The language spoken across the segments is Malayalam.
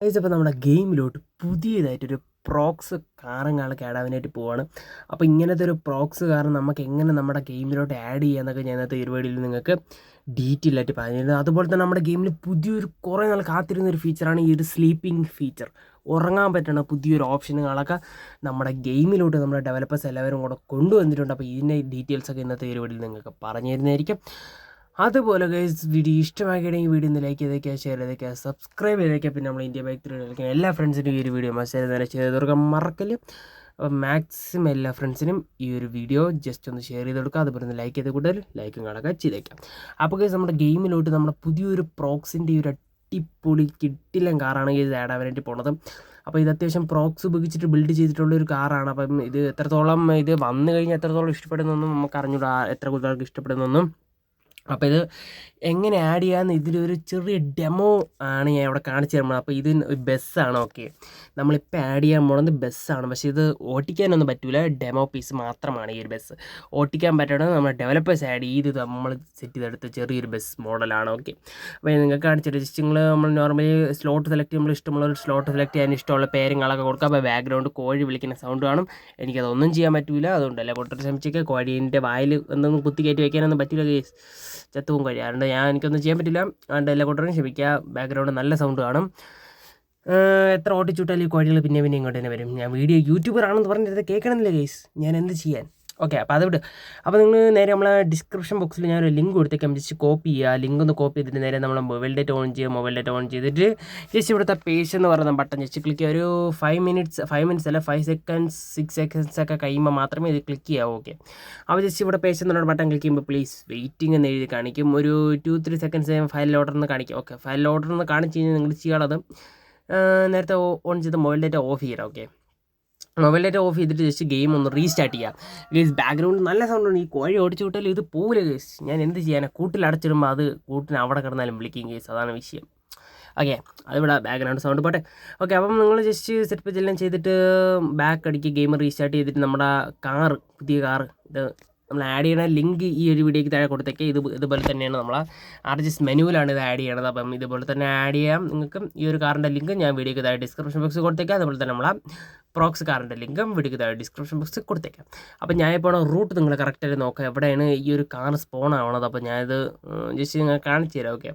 അപ്പോൾ നമ്മുടെ ഗെയിമിലോട്ട് പുതിയതായിട്ടൊരു പ്രോക്സ് കാറും കാളൊക്കെ ആഡ് ആവാനായിട്ട് പോവാണ്. അപ്പോൾ ഇങ്ങനത്തെ ഒരു പ്രോക്സ് കാർ നമുക്ക് എങ്ങനെ നമ്മുടെ ഗെയിമിലോട്ട് ആഡ് ചെയ്യാമെന്നൊക്കെ ഞാൻ ഇന്നത്തെ പരിപാടിയിൽ നിങ്ങൾക്ക് ഡീറ്റെയിൽ ആയിട്ട് പറഞ്ഞിരുന്നു. അതുപോലെ തന്നെ നമ്മുടെ ഗെയിമിൽ പുതിയൊരു കുറേ നാൾ കാത്തിരുന്ന ഒരു ഫീച്ചറാണ് ഈ ഒരു സ്ലീപ്പിംഗ് ഫീച്ചർ ഉറങ്ങാൻ പറ്റുന്ന പുതിയൊരു ഓപ്ഷനുകളൊക്കെ നമ്മുടെ ഗെയിമിലോട്ട് നമ്മുടെ ഡെവലപ്പേഴ്സ് എല്ലാവരും കൂടെ കൊണ്ടുവന്നിട്ടുണ്ട്. അപ്പോൾ ഇതിന്റെ ഡീറ്റെയിൽസൊക്കെ ഇന്നത്തെ പരിപാടിയിൽ നിങ്ങൾക്ക് പറഞ്ഞു തരുന്നതായിരിക്കും അതുപോലെ ഗൈസ് വീഡിയോ ഇഷ്ടമാക്കിയിട്ടുണ്ടെങ്കിൽ വീഡിയോ ഒന്ന് ലൈക്ക് ചെയ്തേക്കുക ഷെയർ ചെയ്തേക്കുക സബ്സ്ക്രൈബ് ചെയ്തേക്കുക പിന്നെ നമ്മൾ ഇന്ത്യ ബൈക്ക് കളിക്കുന്ന എല്ലാ ഫ്രണ്ട്സിനും ഈ ഒരു വീഡിയോ മെസ്സേജ് തന്നെ ചെയ്ത് കൊടുക്കുക മറക്കൽ. അപ്പോൾ മാക്സിമം എല്ലാ ഫ്രണ്ട്സിനും ഈ ഒരു വീഡിയോ ജസ്റ്റ് ഒന്ന് ഷെയർ ചെയ്ത് കൊടുക്കുക. അതുപോലെ ഒന്ന് ലൈക്ക് ചെയ്ത് കൂടുതൽ ലൈക്കും കാണുക ചെയ്തേക്കാം. അപ്പോൾ ഗൈസ് നമ്മുടെ ഗെയിമിലോട്ട് നമ്മുടെ പുതിയൊരു പ്രോക്സിന്റെ ഈ ഒരു അടിപൊളി കിട്ടില്ല കാറാണ് ഗൈസ് ആഡ് ആവാൻ വേണ്ടി പോണത്. അപ്പോൾ ഇത് അത്യാവശ്യം പ്രോക്സ് ഉപയോഗിച്ചിട്ട് ബിൽഡ് ചെയ്തിട്ടുള്ള ഒരു കാറാണ് അപ്പം ഇത് എത്രത്തോളം ഇത് വന്നു കഴിഞ്ഞാൽ എത്രത്തോളം ഇഷ്ടപ്പെടുന്നൊന്നും നമുക്ക് അറിഞ്ഞൂടാ. എത്ര കൂടുതൽ ഇഷ്ടപ്പെടുന്നൊന്നും. അപ്പോൾ ഇത് എങ്ങനെ ആഡ് ചെയ്യാമെന്ന് ഇതിലൊരു ചെറിയ ഡെമോ ആണ് ഞാൻ അവിടെ കാണിച്ചു തരുന്നത്. അപ്പോൾ ഇത് ബസ്സാണ് ഓക്കെ നമ്മളിപ്പോൾ ആഡ് ചെയ്യാൻ പോകുന്നത് ബസ്സാണ് പക്ഷേ ഇത് ഓട്ടിക്കാനൊന്നും പറ്റില്ല ഡെമോ പീസ് മാത്രമാണ് ഈ ഒരു ബസ് ഓട്ടിക്കാൻ പറ്റണത് നമ്മൾ ഡെവലപ്പേഴ്സ് ആഡ് ചെയ്ത് നമ്മൾ സെറ്റ് ചെയ്തെടുത്ത ചെറിയൊരു ബസ് മോഡലാണ് ഓക്കെ അപ്പോൾ നിങ്ങൾക്ക് കാണിച്ചിട്ട് ജസ്റ്റ് നിങ്ങൾ നമ്മൾ നോർമലി സ്ലോട്ട് സെലക്ട് ചെയ്യുമ്പോൾ ഇഷ്ടമുള്ള ഒരു സ്ലോട്ട് സെലക്ട് ചെയ്യാൻ ഇഷ്ടമുള്ള പേരുകളൊക്കെ കൊടുക്കുക. അപ്പോൾ ബാക്ക്ഗ്രൗണ്ട് കോഴി വിളിക്കുന്ന സൗണ്ട് കാണും. എനിക്കതൊന്നും ചെയ്യാൻ പറ്റില്ല അതുകൊണ്ടല്ല കൊട്ടർ ശ്രമിച്ചൊക്കെ. കോഴീന്റെ വായിൽ എന്തൊന്നും കുത്തി കയറ്റി വയ്ക്കാനൊന്നും പറ്റില്ല ചത്തുവും കഴിയാറുണ്ട് ഞാൻ എനിക്കൊന്നും ചെയ്യാൻ പറ്റില്ല. അതുകൊണ്ട് എല്ലാ കൂട്ടരും ക്ഷമിക്കുക. ബാക്ക്ഗ്രൗണ്ട് നല്ല സൗണ്ട് കാണും. എത്ര ഓട്ടിച്ചുവിട്ടാലും ഈ കോഴികൾ പിന്നെ പിന്നെ ഇങ്ങോട്ട് തന്നെ വരും. ഞാൻ വീഡിയോ യൂട്യൂബർ ആണെന്ന് പറഞ്ഞിട്ട് കേൾക്കണമെന്നില്ല കേസ് ഞാൻ എന്ത് ചെയ്യാൻ? ഓക്കെ അപ്പോൾ അത് വിട്. അപ്പോൾ നിങ്ങൾ നേരെ നമ്മളെ ഡിസ്ക്രിപ്ഷൻ ബോക്സിൽ ഞാനൊരു ലിങ്ക് കൊടുത്തേക്കാം. ജസ്റ്റ് കോപ്പി ചെയ്യുക. ലിങ്ക് ഒന്ന് കോപ്പി ചെയ്തിട്ട് നേരെ നമ്മൾ മൊബൈൽ ഡേറ്റ് ഓൺ ചെയ്യുക. മൊബൈൽ ഡേറ്റ് ഓൺ ചെയ്തിട്ട് ജസ്റ്റ് ഇവിടുത്തെ പേജ് എന്ന് പറയുന്ന ബട്ടൺ ജസ്റ്റ് ക്ലിക്ക് ചെയ്യുക. ഒരു ഫൈവ് മിനിറ്റ്സ് ഫൈവ് മിനിറ്റ്സ് അല്ല ഫൈവ് സെക്കൻഡ്സ് സിക്സ് സെക്കൻഡ്സ് ഒക്കെ കഴിയുമ്പോൾ മാത്രമേ ഇത് ക്ലിക്ക് ചെയ്യാവൂ. ഓക്കെ അപ്പോൾ ജസ്റ്റ് ഇവിടെ പേജ് എന്നുള്ള ബട്ടൺ ക്ലിക്ക് ചെയ്യുമ്പോൾ പ്ലീസ് വെയിറ്റിംഗ് എന്ന് എഴുതി കാണിക്കും. ഒരു two three seconds file order എന്ന് കാണിക്കും. ഓക്കെ ഫയൽ ഓർഡർ എന്ന് കാണിച്ച് കഴിഞ്ഞാൽ നിങ്ങൾ ചെയ്യാനുള്ളത് നേരത്തെ ഓൺ ചെയ്ത് മൊബൈൽ ഡേറ്റ ഓഫ് ചെയ്യാം ഓക്കെ മൊബൈൽ ഡേറ്റ ഓഫ് ചെയ്തിട്ട് ജസ്റ്റ് ഗെയിം ഒന്ന് റീസ്റ്റാർട്ട് ചെയ്യാം. ഗേസ് ബാക്ക്ഗ്രൗണ്ട് നല്ല സൗണ്ട് ഉണ്ട്. ഈ കോഴി ഓടിച്ചു വിട്ടാലും ഇത് പോവില്ല ഗേസ് ഞാൻ എന്ത് ചെയ്യാനാണ് കൂട്ടിൽ അടച്ചിടുമ്പോൾ അത് കൂട്ടിന് അവിടെ കിടന്നാലും വിളിക്കും ഗേസ് അതാണ് വിഷയം. ഓക്കെ അതിവിടെ ബാക്ക്ഗ്രൗണ്ട് സൗണ്ട് പോട്ടെ. ഓക്കെ അപ്പം നിങ്ങൾ ജസ്റ്റ് സെറ്റ് എല്ലാം ചെയ്തിട്ട് ബാക്ക് അടിക്കുക ഗെയിം റീസ്റ്റാർട്ട് ചെയ്തിട്ട് നമ്മുടെ കാർ പുതിയ കാർ ഇത് നമ്മൾ ആഡ് ചെയ്യണ ലിങ്ക് ഈ ഒരു വീഡിയോയ്ക്ക് താഴെ കൊടുത്തേക്ക്. ഇത് ഇതുപോലെ തന്നെയാണ് നമ്മൾ ആർജിസ് മെനുവിലാണ് ഇത് ആഡ് ചെയ്യണത്. അപ്പം ഇതുപോലെ തന്നെ ആഡ് ചെയ്യാം. നിങ്ങൾക്ക് ഈ ഒരു കാറിന്റെ ലിങ്ക് ഞാൻ വീഡിയോയ്ക്ക് താഴെ ഡിസ്ക്രിപ്ഷൻ ബോക്സ് കൊടുത്തേക്കാം. അതുപോലെ തന്നെ നമ്മളെ പ്രോക്സ് കാറിന്റെ ലിങ്കും വീഡിയോയ്ക്ക് താഴെ ഡിസ്ക്രിപ്ഷൻ ബോക്സിൽ കൊടുത്തേക്കാം. അപ്പം ഞാൻ ഇപ്പോൾ റൂട്ട് നിങ്ങൾ കറക്റ്റായിട്ട് നോക്കുക. എവിടെയാണ് ഈ ഒരു കാർ സ്പോൺ ആവണത്? അപ്പോൾ ഞാനിത് ജസ്റ്റ് നിങ്ങൾ കാണിച്ചു തരാം. ഓക്കെ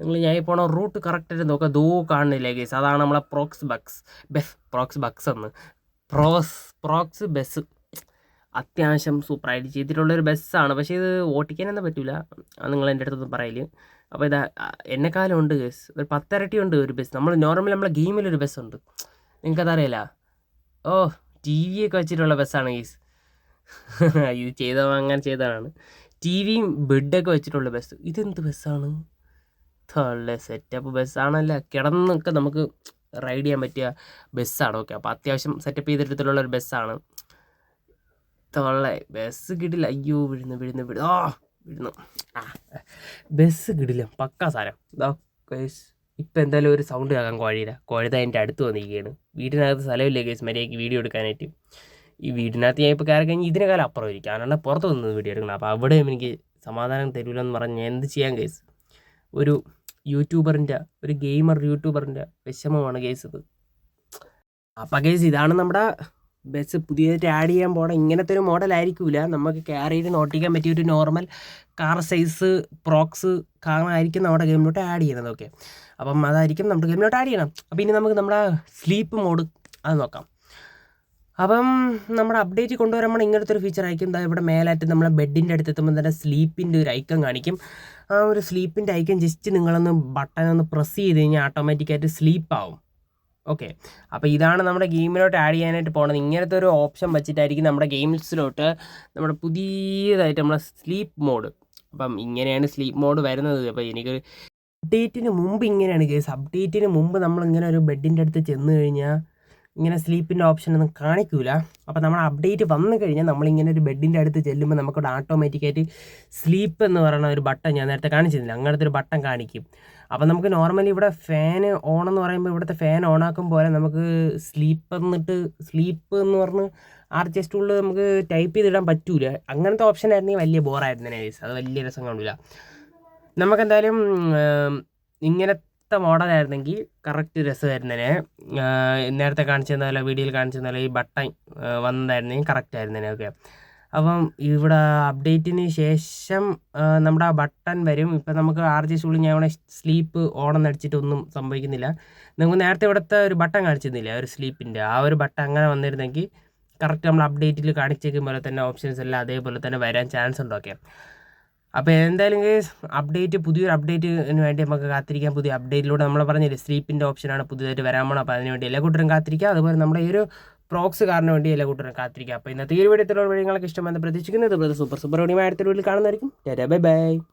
നിങ്ങൾ ഞാൻ ഇപ്പോൾ റൂട്ട് കറക്റ്റായിട്ട് നോക്കുക? ദൂ കാണുന്നില്ലേ ഗേസ് അതാണ് നമ്മളെ പ്രോക്സ് ബക്സ് ബെസ് പ്രോക്സ് ബക്സ് എന്ന്. പ്രോസ് പ്രോക്സ് ബസ് അത്യാവശ്യം സൂപ്പറായിട്ട് ചെയ്തിട്ടുള്ളൊരു ബസ്സാണ്. പക്ഷേ ഇത് ഓട്ടിക്കാനൊന്നും പറ്റില്ല നിങ്ങൾ എന്റെ അടുത്തൊന്നും പറയൽ. അപ്പോൾ ഇത് എന്നെക്കാലം ഉണ്ട് ഗേസ് ഒരു പത്തരട്ടി ഉണ്ട് ഒരു ബസ് നമ്മൾ നോർമൽ നമ്മളെ ഗെയിമിലൊരു ബസ്സുണ്ട് നിങ്ങൾക്കതറിയില്ല ഓ ടി വി ഒക്കെ വെച്ചിട്ടുള്ള ബസ്സാണ് ഗേസ് ഇത് ചെയ്ത അങ്ങനെ ചെയ്തതാണ്. ടി വിയും ബെഡൊക്കെ വെച്ചിട്ടുള്ള ബസ് ഇതെന്ത് ബസ്സാണ് തള്ള സെറ്റപ്പ് ബസ്സാണല്ല കിടന്നൊക്കെ നമുക്ക് റൈഡ് ചെയ്യാൻ പറ്റിയ ബസ്സാണ് ഓക്കെ അപ്പോൾ അത്യാവശ്യം സെറ്റപ്പ് ചെയ്തിട്ടുള്ള ഒരു ബസ്സാണ് തൊള്ള. ബസ് കിടില്ല അയ്യോ വിഴുന്നു വിഴുന്നു വിഴുന്നു ആ വിഴുന്നു ആ. ബസ് കിടില്ല പക്കാ സാധനം. ഇതാ കേസ് ഇപ്പം എന്തായാലും ഒരു സൗണ്ട് കേൾക്കാൻ കോഴിയില്ല. കോഴിത എന്റെ അടുത്ത് വന്നിരിക്കുകയാണ് വീടിനകത്ത് സ്ഥലമില്ല കേസ് മര്യാദയ്ക്ക് വീഡിയോ എടുക്കാനായിട്ട്. ഈ വീടിനകത്ത് ഞാൻ ഇപ്പോൾ കയറി കഴിഞ്ഞ് ഇതിനേക്കാളും അപ്പുറം ഇരിക്കും. അതിനുള്ള പുറത്ത് നിന്ന് വീഡിയോ എടുക്കണം അപ്പോൾ അവിടെയും എനിക്ക് സമാധാനം തരൂലെന്ന് പറഞ്ഞ് ഞാൻ എന്ത് ചെയ്യാൻ കേസ് ഒരു യൂട്യൂബറിന്റെ ഒരു ഗെയിമർ യൂട്യൂബറിന്റെ വിഷമമാണ് കേസ് ഇത്. അപ്പം കേസ് ഇതാണ് നമ്മുടെ ബസ് പുതിയതായിട്ട് ആഡ് ചെയ്യാൻ പോകണം ഇങ്ങനത്തെ ഒരു മോഡൽ ആയിരിക്കില്ല നമുക്ക് ക്യാരി ചെയ്ത് നോട്ടിക്കാൻ പറ്റിയ ഒരു നോർമൽ കാർ സൈസ് പ്രോക്സ് കാറായിരിക്കും നമ്മുടെ ഗെയിമിലോട്ട് ആഡ് ചെയ്യുന്നത്. ഓക്കെ അപ്പം അതായിരിക്കും നമ്മുടെ ഗെയിമിലോട്ട് ആഡ് ചെയ്യണം. അപ്പം ഇനി നമുക്ക് നമ്മുടെ സ്ലീപ്പ് മോഡ് അത് നോക്കാം. അപ്പം നമ്മുടെ അപ്ഡേറ്റ് കൊണ്ടുവരുമ്പോൾ ഇങ്ങനത്തെ ഒരു ഫീച്ചർ ആയിരിക്കും. എന്താ ഇവിടെ മേലായിട്ട് നമ്മളെ ബെഡിന്റെ അടുത്ത് എത്തുമ്പോൾ തന്നെ സ്ലീപ്പിന്റെ ഒരു ഐക്കൺ കാണിക്കും. ആ ഒരു സ്ലീപ്പിന്റെ ഐക്കൺ ജസ്റ്റ് നിങ്ങളൊന്ന് ബട്ടൺ ഒന്ന് പ്രസ് ചെയ്ത് കഴിഞ്ഞാൽ ഓട്ടോമാറ്റിക്കായിട്ട് സ്ലീപ്പ് ആവും. ഓക്കെ അപ്പോൾ ഇതാണ് നമ്മുടെ ഗെയിമിലോട്ട് ആഡ് ചെയ്യാനായിട്ട് പോണത്. ഇങ്ങനത്തെ ഒരു ഓപ്ഷൻ വെച്ചിട്ടായിരിക്കും നമ്മുടെ ഗെയിംസിലോട്ട് നമ്മുടെ പുതിയതായിട്ട് നമ്മുടെ സ്ലീപ്പ് മോഡ് അപ്പം ഇങ്ങനെയാണ് സ്ലീപ്പ് മോഡ് വരുന്നത്. അപ്പോൾ എനിക്ക് അപ്ഡേറ്റിന് മുമ്പ് ഇങ്ങനെയാണ് കേസ് അപ്ഡേറ്റിന് മുമ്പ് നമ്മൾ ഇങ്ങനെ ഒരു ബെഡിന്റെ അടുത്ത് ചെന്ന് കഴിഞ്ഞാൽ ഇങ്ങനെ സ്ലീപ്പിന്റെ ഓപ്ഷൻ ഒന്നും കാണിക്കൂല. അപ്പോൾ നമ്മൾ അപ്ഡേറ്റ് വന്നു കഴിഞ്ഞാൽ നമ്മളിങ്ങനെ ഒരു ബെഡിന്റെ അടുത്ത് ചെല്ലുമ്പോൾ നമുക്കിവിടെ ഓട്ടോമാറ്റിക്കായിട്ട് സ്ലീപ്പ് എന്ന് പറയുന്ന ഒരു ബട്ടൺ ഞാൻ നേരത്തെ കാണിച്ചിരുന്നില്ല. അങ്ങനത്തെ ഒരു ബട്ടൺ കാണിക്കും. അപ്പോൾ നമുക്ക് നോർമലി ഇവിടെ ഫാൻ ഓൺ എന്ന് പറയുമ്പോൾ ഇവിടുത്തെ ഫാൻ ഓൺ ആക്കും പോലെ നമുക്ക് സ്ലീപ്പ് എന്നിട്ട് സ്ലീപ്പ് എന്ന് പറഞ്ഞ് ആർ ജെ ടൂളിൽ നമുക്ക് ടൈപ്പ് ചെയ്തിടാൻ പറ്റൂല. അങ്ങനത്തെ ഓപ്ഷൻ ആയിരുന്നെങ്കിൽ വലിയ ബോറായിരുന്നു നൈസ് അത് വലിയ രസം കാണില്ല നമുക്കെന്തായാലും ഇങ്ങനെ ഇങ്ങനത്തെ മോഡലായിരുന്നെങ്കിൽ കറക്റ്റ് രസമായിരുന്നേനെ നേരത്തെ കാണിച്ചു തന്നാലോ വീഡിയോയിൽ കാണിച്ചു തന്നാലോ ഈ ബട്ടൺ വന്നതായിരുന്നെങ്കിൽ കറക്റ്റ് ആയിരുന്നേനെ ഓക്കെ അപ്പം ഇവിടെ അപ്ഡേറ്റിന് ശേഷം നമ്മുടെ ആ ബട്ടൺ വരും. ഇപ്പം നമുക്ക് ആർ ജി സ്കൂളിൽ ഞാൻ ഇവിടെ സ്ലീപ്പ് ഓണം അടിച്ചിട്ടൊന്നും സംഭവിക്കുന്നില്ല. നിങ്ങൾക്ക് നേരത്തെ ഇവിടുത്തെ ഒരു ബട്ടൺ കാണിച്ചിരുന്നില്ലേ? ഒരു സ്ലീപ്പിന്റെ ആ ഒരു ബട്ടൺ അങ്ങനെ വന്നിരുന്നെങ്കിൽ കറക്റ്റ് നമ്മൾ അപ്ഡേറ്റിൽ കാണിച്ചേക്കും പോലെ തന്നെ ഓപ്ഷൻസ് എല്ലാം അതേപോലെ തന്നെ വരാൻ ചാൻസ് ഉണ്ട്. ഓക്കെ അപ്പോൾ എന്തായാലും അപ്ഡേറ്റ് പുതിയൊരു അപ്ഡേറ്റിന് വേണ്ടി നമുക്ക് കാത്തിരിക്കാം. പുതിയ അപ്ഡേറ്റിലൂടെ നമ്മൾ പറഞ്ഞില്ലേ സ്ലീപ്പിന്റെ ഓപ്ഷനാണ് പുതിയതായിട്ട് വരാൻ പോകണം അപ്പോൾ അതിനുവേണ്ടി എല്ലാ കൂട്ടരും കാത്തിരിക്കുക അതുപോലെ നമ്മുടെ ഈ ഒരു പ്രോക്സ് കാരണം വേണ്ടി എല്ലാ കൂട്ടരും കാത്തിരിക്കുക. അപ്പോൾ ഇന്നത്തെ ഈ വീഡിയോ വഴി നിങ്ങൾക്ക് ഇഷ്ടമെന്ന് പ്രതീക്ഷിക്കുന്നത് സൂപ്പർ സൂപ്പർ ഓടിയ അടുത്തൊരു വീട്ടിൽ കാണുന്നതായിരിക്കും. Bye bye